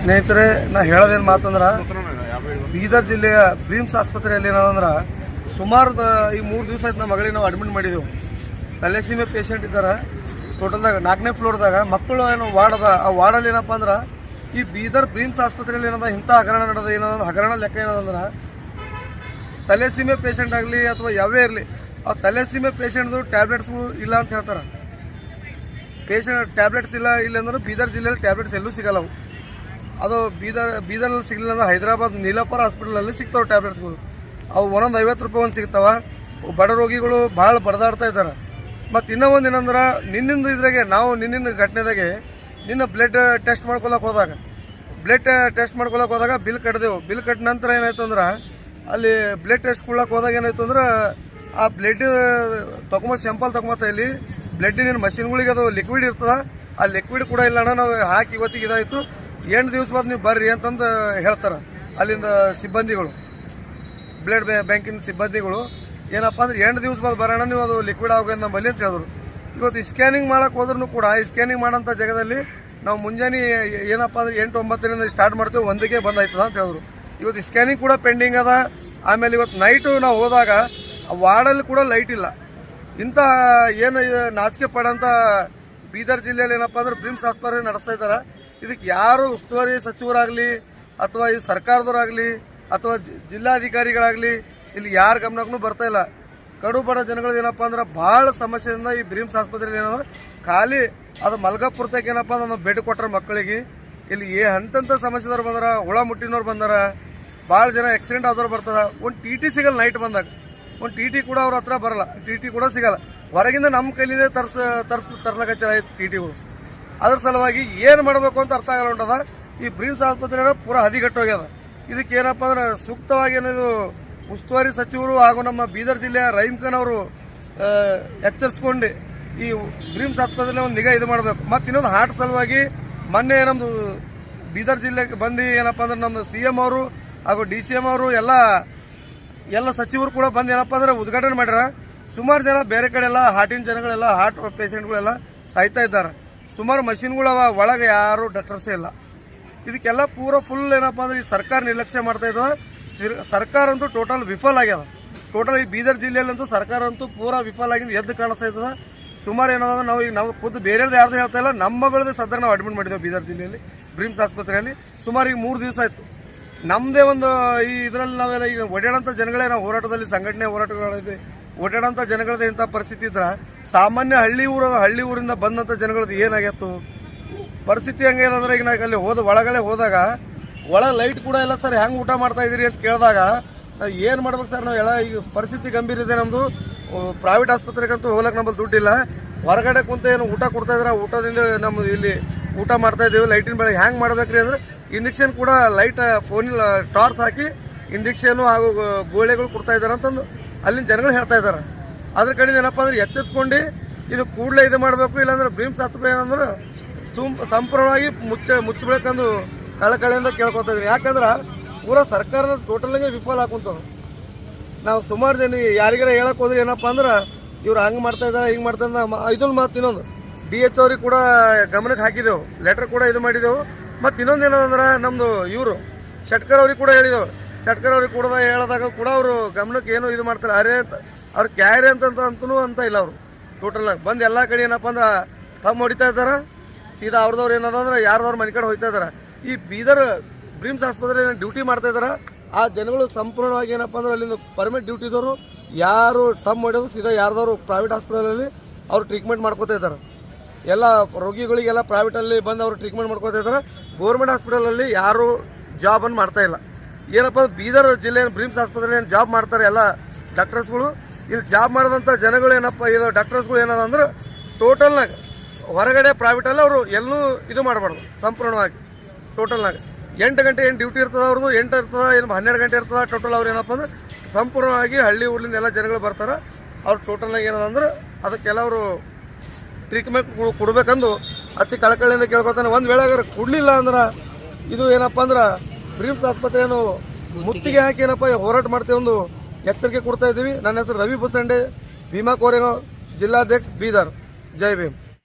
ಸ್ನೇಹಿತರೆ, ನಾ ಹೇಳೋದೇನು ಮಾತಂದ್ರ, ಬೀದರ್ ಜಿಲ್ಲೆಯ ಬ್ರೀಮ್ಸ್ ಆಸ್ಪತ್ರೆಯಲ್ಲಿ ಏನಂದ್ರ, ಸುಮಾರು ಈ ಮೂರು ದಿವಸ ಆಯ್ತು ನಮ್ಮ ಮಗಳಿಗೆ ನಾವು ಅಡ್ಮಿಟ್ ಮಾಡಿದೆವು. ತಲೆಸೀಮೆ ಪೇಷಂಟ್ ಇದ್ದಾರೆ. ಟೋಟಲ್ದಾಗ ನಾಲ್ಕನೇ ಫ್ಲೋರ್ದಾಗ ಮಕ್ಕಳು ಏನು ವಾರ್ಡ್ ಅದ. ಆ ವಾರ್ಡಲ್ಲಿ ಏನಪ್ಪ ಅಂದ್ರೆ, ಈ ಬೀದರ್ ಬ್ರೀಮ್ಸ್ ಆಸ್ಪತ್ರೆಯಲ್ಲಿ ಏನದ ಇಂಥ ಹಗರಣ ನಡೆದ, ಏನದ ಹಗರಣ ಲೆಕ್ಕ ಏನದಂದ್ರೆ ತಲೆಸೀಮೆ ಪೇಷಂಟ್ ಆಗಲಿ ಅಥವಾ ಯಾವೇ ಇರಲಿ, ಆ ತಲೆಸೀಮೆ ಪೇಷಂಟ್ದು ಟ್ಯಾಬ್ಲೆಟ್ಸ್ಗಳು ಇಲ್ಲ ಅಂತ ಹೇಳ್ತಾರೆ. ಪೇಷಂಟ್ ಟ್ಯಾಬ್ಲೆಟ್ಸ್ ಇಲ್ಲ ಇಲ್ಲ ಅಂದ್ರೆ ಬೀದರ್ ಜಿಲ್ಲೆಯಲ್ಲಿ ಟ್ಯಾಬ್ಲೆಟ್ಸ್ ಎಲ್ಲೂ ಸಿಗಲ್ಲ ಅವು ಅದು ಬೀದರ್, ಬೀದರ್ನಲ್ಲಿ ಸಿಗಲಿಲ್ಲ ಅಂದ್ರೆ ಹೈದರಾಬಾದ್ ನೀಲಾಪುರ ಹಾಸ್ಪಿಟಲಲ್ಲಿ ಸಿಗ್ತಾವೆ ಟ್ಯಾಬ್ಲೆಟ್ಸ್ಗಳು. ಅವು ಒಂದೊಂದು ಐವತ್ತು ರೂಪಾಯಿ ಒಂದು ಸಿಗ್ತಾವ. ಬಡ ರೋಗಿಗಳು ಭಾಳ ಬಡದಾಡ್ತಾ ಇದ್ದಾರೆ. ಮತ್ತು ಇನ್ನೂ ಒಂದು ಏನಂದ್ರೆ, ನಿನ್ನಿಂದ ಇದ್ರಾಗೆ ನಾವು ನಿನ್ನಿನ ಘಟನೆದಾಗೆ ನಿನ್ನ ಬ್ಲಡ್ ಟೆಸ್ಟ್ ಮಾಡ್ಕೊಳಕ್ಕೆ ಹೋದಾಗ ಬ್ಲಡ್ ಟೆಸ್ಟ್ ಮಾಡ್ಕೊಳಕ್ಕೆ ಹೋದಾಗ ಬಿಲ್ ಕಟ್ಟಿದೆವು ಬಿಲ್ ಕಟ್ಟಿದ ನಂತರ ಏನಾಯ್ತು ಅಂದ್ರೆ, ಅಲ್ಲಿ ಬ್ಲಡ್ ಟೆಸ್ಟ್ ಕೊಡ್ಲಕ್ಕೆ ಹೋದಾಗ ಏನಾಯ್ತು ಅಂದ್ರೆ, ಆ ಬ್ಲಡ್ ತೊಗೊಂಬತ್ತು ಸ್ಯಾಂಪಲ್ ತೊಗೊಂಬತ್ತ ಇಲ್ಲಿ ಬ್ಲಡ್ಡಿನ ಮಷಿನ್ಗಳಿಗೆ ಅದು ಲಿಕ್ವಿಡ್ ಇರ್ತದೆ. ಆ ಲಿಕ್ವಿಡ್ ಕೂಡ ಇಲ್ಲ ಅಣ್ಣ, ನಾವು ಹಾಕಿ ಇವತ್ತಿಗೆ ಇದಾಯಿತು. ಎಂಟು ದಿವಸ ಬಾದ್ ನೀವು ಬರ್ರಿ ಅಂತಂದು ಹೇಳ್ತಾರೆ. ಅಲ್ಲಿಂದ ಸಿಬ್ಬಂದಿಗಳು ಬ್ಲಡ್ ಬ್ಯಾಂಕಿನ ಸಿಬ್ಬಂದಿಗಳು, ಏನಪ್ಪ ಅಂದ್ರೆ ಎಂಟು ದಿವಸ ಬಾದ್ ಬರೋಣ, ನೀವು ಅದು ಲಿಕ್ವಿಡ್ ಆಗೋದು ನಮ್ಮಲ್ಲಿ ಅಂತ ಹೇಳಿದ್ರು. ಇವತ್ತು ಸ್ಕ್ಯಾನಿಂಗ್ ಮಾಡೋಕೆ ಹೋದ್ರೂ ಕೂಡ, ಈ ಸ್ಕ್ಯಾನಿಂಗ್ ಮಾಡೋಂಥ ಜಾಗದಲ್ಲಿ ನಾವು ಮುಂಜಾನೆ ಏನಪ್ಪ ಅಂದ್ರೆ ಎಂಟು ಒಂಬತ್ತರಿಂದ ಸ್ಟಾರ್ಟ್ ಮಾಡ್ತೀವಿ, ಒಂದಕ್ಕೆ ಬಂದಾಯ್ತದ ಅಂತ ಹೇಳಿದ್ರು. ಇವತ್ತು ಸ್ಕ್ಯಾನಿಂಗ್ ಕೂಡ ಪೆಂಡಿಂಗ್ ಅದ. ಆಮೇಲೆ ಇವತ್ತು ನೈಟು ನಾವು ಹೋದಾಗ ವಾರ್ಡಲ್ಲಿ ಕೂಡ ಲೈಟ್ ಇಲ್ಲ. ಇಂಥ ಏನು ನಾಚಿಕೆ ಪಡೋಂಥ ಬೀದರ್ ಜಿಲ್ಲೆಯಲ್ಲಿ ಏನಪ್ಪ ಅಂದ್ರೆ ಬ್ರಿಮ್ಸ್ ಆಸ್ಪತ್ರೆ ನಡೆಸ್ತಾ ಇದ್ದಾರೆ ಇದಕ್ಕೆ ಯಾರು ಉಸ್ತುವಾರಿ ಸಚಿವರಾಗಲಿ ಅಥವಾ ಈ ಸರ್ಕಾರದವರಾಗಲಿ ಅಥವಾ ಜಿಲ್ಲಾಧಿಕಾರಿಗಳಾಗಲಿ ಇಲ್ಲಿ ಯಾರ ಗಮನಕ್ಕೂ ಬರ್ತಾ ಇಲ್ಲ. ಕಡು ಬಡ ಜನಗಳು ಏನಪ್ಪ ಅಂದ್ರೆ ಭಾಳ ಸಮಸ್ಯೆಯಿಂದ ಈ ಬ್ರಿಮ್ಸ್ ಆಸ್ಪತ್ರೆಯಲ್ಲಿ ಏನಂದ್ರೆ ಖಾಲಿ ಅದು ಮಲ್ಗಾಪುರದಾಗ ಏನಪ್ಪ ಅಂದ್ರೆ ನಾವು ಬೆಡ್ ಕೊಟ್ಟರೆ ಮಕ್ಕಳಿಗೆ. ಇಲ್ಲಿ ಏ ಹಂತಂತ ಸಮಸ್ಯೆದವ್ರು ಬಂದಾರ, ಹುಳ ಮುಟ್ಟಿನವ್ರು ಬಂದಾರ, ಭಾಳ ಜನ ಆಕ್ಸಿಡೆಂಟ್ ಆದವ್ರು ಬರ್ತದ ಒಂದು ಟಿ ಟಿ ಸಿಗಲ್ಲ ನೈಟ್ ಬಂದಾಗ. ಒಂದು ಟಿ ಟಿ ಕೂಡ ಅವ್ರ ಹತ್ರ ಬರಲ್ಲ. ಟಿ ಟಿ ಕೂಡ ಸಿಗಲ್ಲ. ಹೊರಗಿಂದ ನಮ್ಮ ಕೈಲಿಂದ ತರ್ಸ ತರ್ಸ್ ಚೆನ್ನಾಗಿತ್ತು ಟಿ ಟಿಗಳು ಅದ್ರ ಸಲುವಾಗಿ ಏನು ಮಾಡಬೇಕು ಅಂತ ಅರ್ಥ ಆಗಲ್ಲ ಉಂಟದ ಈ ಬ್ರೀಮ್ಸ್ ಆಸ್ಪತ್ರೆ ಪೂರ ಹದಿಗಟ್ಟೋಗ್ಯದ. ಇದಕ್ಕೆ ಏನಪ್ಪ ಅಂದ್ರೆ ಸೂಕ್ತವಾಗಿ ಏನಿದು ಉಸ್ತುವಾರಿ ಸಚಿವರು ಹಾಗೂ ನಮ್ಮ ಬೀದರ್ ಜಿಲ್ಲೆಯ ರಹೀಂ ಖಾನ್ ಅವರು ಎಚ್ಚರಿಸ್ಕೊಂಡು ಈ ಬ್ರೀಮ್ಸ್ ಆಸ್ಪತ್ರೆ ಒಂದು ನಿಗಾ ಇದು ಮಾಡಬೇಕು. ಮತ್ತು ಇನ್ನೊಂದು ಹಾರ್ಟ್ ಸಲುವಾಗಿ ಮೊನ್ನೆ ನಮ್ಮದು ಬೀದರ್ ಜಿಲ್ಲೆಗೆ ಬಂದು ಏನಪ್ಪ ಅಂದ್ರೆ ನಮ್ಮ ಸಿ ಎಂ ಅವರು ಹಾಗೂ ಡಿ ಸಿ ಎಂ ಅವರು ಎಲ್ಲ ಎಲ್ಲ ಸಚಿವರು ಕೂಡ ಬಂದು ಏನಪ್ಪ ಅಂದ್ರೆ ಉದ್ಘಾಟನೆ ಮಾಡ್ಯಾರ. ಸುಮಾರು ಜನ ಬೇರೆ ಕಡೆ ಎಲ್ಲ, ಹಾರ್ಟಿನ ಜನಗಳೆಲ್ಲ, ಹಾರ್ಟ್ ಪೇಷಂಟ್ಗಳೆಲ್ಲ ಸಾಯ್ತಾ ಇದ್ದಾರೆ. ಸುಮಾರು ಮಷಿನ್ಗಳವ ಒಳಗೆ ಯಾರು ಡಾಕ್ಟರ್ಸೇ ಇಲ್ಲ. ಇದಕ್ಕೆಲ್ಲ ಪೂರ ಫುಲ್ ಏನಪ್ಪ ಅಂದ್ರೆ ಈ ಸರ್ಕಾರ ನಿರ್ಲಕ್ಷ್ಯ ಮಾಡ್ತಾ ಇದ್ದದ ಸಿರ್- ಸರ್ಕಾರ ಅಂತೂ ಟೋಟಲ್ ವಿಫಲ ಆಗ್ಯದ. ಟೋಟಲ್ ಈ ಬೀದರ್ ಜಿಲ್ಲೆಯಲ್ಲಂತೂ ಸರ್ಕಾರ ಅಂತೂ ಪೂರ ವಿಫಲ ಆಗಿದ್ದು ಎದ್ದು ಕಾಣಿಸ್ತಾ ಇದ್ದದ. ಸುಮಾರು ಏನದ ನಾವು ಈಗ ನಾವು ಖುದ್ದು ಬೇರೆ ಯಾರ್ದು ಹೇಳ್ತಾ ಇಲ್ಲ, ನಮ್ಮ ಸದ್ಯ ನಾವು ಅಡ್ಮಿಟ್ ಮಾಡಿದ್ದೇವೆ ಬೀದರ್ ಜಿಲ್ಲೆಯಲ್ಲಿ ಬ್ರಿಮ್ಸ್ ಆಸ್ಪತ್ರೆಯಲ್ಲಿ. ಸುಮಾರು ಈಗ ಮೂರು ದಿವಸ ಆಯಿತು. ನಮ್ಮದೇ ಒಂದು ಈ ಇದರಲ್ಲಿ ನಾವೆಲ್ಲ ಈಗ ಓಡಾಡೋಂಥ ಜನಗಳೇ ನಾವು ಹೋರಾಟದಲ್ಲಿ ಸಂಘಟನೆ ಹೋರಾಟಗಳಿದೆ ಓಡಾಡೋಂಥ ಜನಗಳದ್ದು ಇಂಥ ಪರಿಸ್ಥಿತಿ ಇದ್ರ ಸಾಮಾನ್ಯ ಹಳ್ಳಿ ಊರ ಹಳ್ಳಿ ಊರಿಂದ ಬಂದಂಥ ಜನಗಳದ್ದು ಏನಾಗಿತ್ತು ಪರಿಸ್ಥಿತಿ ಹಂಗೆ ಏನಂದ್ರೆ ಈಗ ನಾವು ಅಲ್ಲಿ ಹೋದ ಒಳಗಡೆ ಹೋದಾಗ, ಒಳ ಲೈಟ್ ಕೂಡ ಇಲ್ಲ ಸರ್ ಹೆಂಗೆ ಊಟ ಮಾಡ್ತಾ ಇದ್ದೀರಿ ಅಂತ ಕೇಳಿದಾಗ ಏನು ಮಾಡ್ಬೇಕು ಸರ್ ನಾವು ಎಲ್ಲ ಈಗ ಪರಿಸ್ಥಿತಿ ಗಂಭೀರ ಇದೆ ನಮ್ಮದು ಪ್ರೈವೇಟ್ ಆಸ್ಪತ್ರೆಗಂತೂ ಹೋಗ್ಲಕ್ಕೆ ನಮ್ಮಲ್ಲಿ ದುಡ್ಡಿಲ್ಲ. ಹೊರಗಡೆ ಕುಂತ ಏನು ಊಟ ಕೊಡ್ತಾ ಇದ್ರೆ ಊಟದಿಂದ ನಮ್ಮ ಇಲ್ಲಿ ಊಟ ಮಾಡ್ತಾ ಇದ್ದೀವಿ ಲೈಟಿನ ಬೆಳಗ್ಗೆ ಮಾಡ್ಬೇಕು ಮಾಡ್ಬೇಕ್ರಿ ಅಂದ್ರೆ ಇಂಜೆಕ್ಷನ್ ಕೂಡ ಲೈಟ್ ಫೋನಿನ ಟಾರ್ಚ್ ಹಾಕಿ ಇಂಜೆಕ್ಷನು ಹಾಗೂ ಗೋಳೆಗಳು ಕೊಡ್ತಾ ಇದ್ದಾರೆ ಅಂತಂದು ಅಲ್ಲಿನ ಜನಗಳು ಹೇಳ್ತಾ ಇದ್ದಾರೆ. ಅದ್ರ ಕಡೆ ಏನಪ್ಪ ಅಂದ್ರೆ ಎಚ್ಚೆತ್ಕೊಂಡು ಇದು ಕೂಡಲೇ ಇದು ಮಾಡಬೇಕು, ಇಲ್ಲಾಂದ್ರೆ ಬ್ರೀಮ್ಸ್ ಆಸ್ಪತ್ರೆ ಏನಂದ್ರೆ ಸುಮ್ ಸಂಪೂರ್ಣವಾಗಿ ಮುಚ್ಚ ಮುಚ್ಚಬೇಕಂದು ಕಳಕಳಿಯಿಂದ ಕೇಳ್ಕೊತಾ ಇದ್ದೀನಿ ಯಾಕಂದ್ರೆ ಪೂರಾ ಸರ್ಕಾರ ಟೋಟಲ್ಗೆ ವಿಫಲ ಹಾಕೊಂತವ್ ನಾವು ಸುಮಾರು ಜನ ಯಾರಿಗಾರ ಹೇಳಕ್ ಹೋದ್ರೆ ಏನಪ್ಪ ಅಂದ್ರೆ ಇವ್ರು ಹಂಗೆ ಮಾಡ್ತಾ ಇದಾರೆ, ಹಿಂಗೆ ಮಾಡ್ತಾ ಇದ್ದಾರೆ ಇದೊಂದು ಮಾತು ಇನ್ನೊಂದು. ಡಿ ಎಚ್ ಅವ್ರಿಗೆ ಕೂಡ ಗಮನಕ್ಕೆ ಹಾಕಿದೆವು ಲೆಟರ್ ಕೂಡ ಇದು ಮಾಡಿದೆವು. ಮತ್ತು ಇನ್ನೊಂದು ಏನಂದ್ರೆ ನಮ್ಮದು ಇವರು, ಶಟ್ಕರ್ ಅವ್ರಿಗೆ ಕೂಡ ಹೇಳಿದೆವು. ಶಟ್ಕರ್ ಅವ್ರಿಗೆ ಕೂಡ ಹೇಳಿದಾಗ ಕೂಡ ಅವರು ಗಮನಕ್ಕೆ ಏನು ಇದು ಮಾಡ್ತಾರೆ. ಅರೆ ಅಂತ ಅವ್ರು ಕ್ಯಾರಿ ಅಂತ ಅಂತೂ ಅಂತ ಇಲ್ಲ ಅವರು. ಟೋಟಲಾಗಿ ಬಂದು ಎಲ್ಲ ಕಡೆ ಏನಪ್ಪ ಅಂದ್ರೆ ತಮ್ಮ ಹೊಡಿತಾ ಇದ್ದಾರೆ. ಸೀದಾ ಅವ್ರದವ್ರು ಏನದ ಅಂದ್ರೆ ಯಾರ್ದವ್ರ ಮನೆ ಕಡೆ ಹೋಗ್ತಾ ಇದ್ದಾರೆ. ಈ ಬೀದರ್ ಬ್ರಿಮ್ಸ್ ಆಸ್ಪತ್ರೆ ಡ್ಯೂಟಿ ಮಾಡ್ತಾ ಇದ್ದಾರೆ, ಆ ಜನಗಳು ಸಂಪೂರ್ಣವಾಗಿ ಏನಪ್ಪ ಅಂದ್ರೆ ಅಲ್ಲಿಂದ ಪರ್ಮಿಟ್ ಡ್ಯೂಟಿದವರು ಯಾರು ತಮ್ಮ ಹೊಡೆಯೋದು ಸೀದಾ ಯಾರ್ದವ್ರು ಪ್ರೈವೇಟ್ ಹಾಸ್ಪಿಟಲಲ್ಲಿ ಅವ್ರು ಟ್ರೀಟ್ಮೆಂಟ್ ಮಾಡ್ಕೋತಾ ಇದ್ದಾರೆ. ಎಲ್ಲ ರೋಗಿಗಳಿಗೆಲ್ಲ ಪ್ರೈವೇಟಲ್ಲಿ ಬಂದು ಅವರು ಟ್ರೀಟ್ಮೆಂಟ್ ಮಾಡ್ಕೋತಾ ಇದ್ದಾರೆ. ಗೌರ್ಮೆಂಟ್ ಹಾಸ್ಪಿಟಲಲ್ಲಿ ಯಾರು ಜಾಬನ್ನು ಮಾಡ್ತಾ ಇಲ್ಲ. ಏನಪ್ಪ ಅಂದ್ರೆ ಬೀದರ್ ಜಿಲ್ಲೆ ಬ್ರಿಮ್ಸ್ ಏನು ಜಾಬ್ ಮಾಡ್ತಾರೆ ಎಲ್ಲ ಡಾಕ್ಟರ್ಸ್ಗಳು ಇಲ್ಲಿ ಜಾಬ್ ಮಾಡಿದಂಥ ಜನಗಳು ಏನಪ್ಪ, ಇದು ಡಾಕ್ಟರ್ಸ್ಗಳು ಏನದ ಅಂದ್ರೆ ಟೋಟಲ್ನಾಗ ಹೊರಗಡೆ ಪ್ರೈವೇಟಲ್ಲಿ ಅವರು ಎಲ್ಲೂ ಇದು ಮಾಡಬಾರ್ದು, ಸಂಪೂರ್ಣವಾಗಿ ಟೋಟಲ್ನಾಗ ಎಂಟು ಗಂಟೆ ಏನು ಡ್ಯೂಟಿ ಇರ್ತದೆ ಅವ್ರದ್ದು ಎಂಟು ಇರ್ತದೆ, ಏನು ಹನ್ನೆರಡು ಗಂಟೆ ಇರ್ತದೆ ಟೋಟಲ್ ಅವ್ರು ಏನಪ್ಪ ಅಂದ್ರೆ ಸಂಪೂರ್ಣವಾಗಿ ಹಳ್ಳಿ ಊರಿಂದ ಎಲ್ಲ ಜನಗಳು ಬರ್ತಾರೆ. ಅವ್ರು ಟೋಟಲ್ನಾಗ ಏನದಂದ್ರೆ ಅದಕ್ಕೆಲ್ಲ ಅವರು ಟ್ರೀಟ್ಮೆಂಟ್ ಕೊಡ್ಬೇಕಂದು ಅತಿ ಕಳಕಳಿಯಿಂದ ಕೇಳ್ಕೊಳ್ತಾನೆ. ಒಂದು ವೇಳೆ ಕೊಡಲಿಲ್ಲ ಅಂದ್ರೆ ಇದು ಏನಪ್ಪ ಅಂದ್ರೆ ಬ್ರೀಮ್ಸ್ ಆಸ್ಪತ್ರೆಯನ್ನು ಮುತ್ತಿಗೆ ಹಾಕಿ ಏನಪ್ಪ ಹೋರಾಟ ಮಾಡ್ತೇವೆ ಒಂದು ಎಚ್ಚರಿಕೆ ಕೊಡ್ತಾ ಇದ್ದೀವಿ. ನನ್ನ ಹೆಸರು ರವಿ ಬುಸಂಡೆ. ಭೀಮಾ ಕೋರೆಗಾಂವ್ ಜಿಲ್ಲಾಧ್ಯಕ್ಷ ಬೀದರ್. ಜೈ ಭೀಮ್.